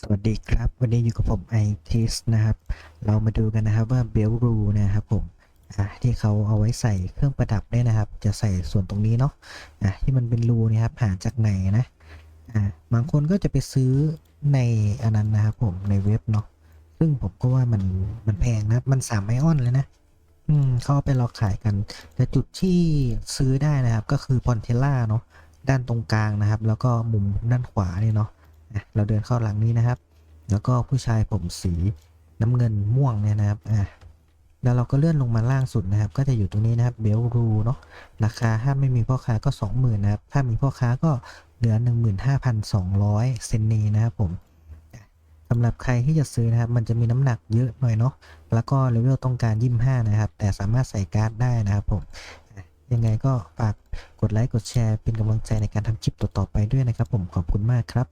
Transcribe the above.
สวัสดีครับ วันนี้อยู่กับผมไอทิสนะครับ เรามาดูกันนะครับว่าเบลรูนะครับผมอะที่เขาเอาไว้ใส่เครื่องประดับเนี่ยนะครับ จะใส่ส่วนตรงนี้เนาะอะที่มันเป็นรูนี่ยครับหาจากไหนนะอะบางคนก็จะไปซื้อในอันนั้นนะครับผมในเว็บเนาะซึ่งผมก็ว่ามันมันแพงนะ มันสามไอออนเลยนะ อืมเขาเอาไปหลอกขายกัน แต่จุดที่ซื้อได้นะครับ ก็คือพอนเทล่าเนาะด้านตรงกลางนะครับ แล้วก็มุมด้านขวาเนี่ยเนาะ เราเดินเข้าหลังนี้นะครับ แล้วก็ผู้ชายผมสีน้ำเงินม่วงเนี่ยนะครับอะแล้วเราก็เลื่อนลงมาล่างสุดนะครับ ก็จะอยู่ตรงนี้นะครับเบลรูเนาะราคาถ้าไม่มีพ่อค้าก็ 20,000นะครับ ถ้ามีพ่อค้าก็เหลือ 15,200 เซนนีนะครับผมสำหรับใครที่จะซื้อนะครับ มันจะมีน้ำหนักเยอะหน่อยเนาะแล้วก็เลเวลต้องการ25นะครับ แต่สามารถใส่การ์ดได้นะครับผมยังไงก็ฝากกดไลค์กดแชร์เป็นกำลังใจในการทำคลิปต่อๆไปด้วยนะครับ ผมขอบคุณมากครับ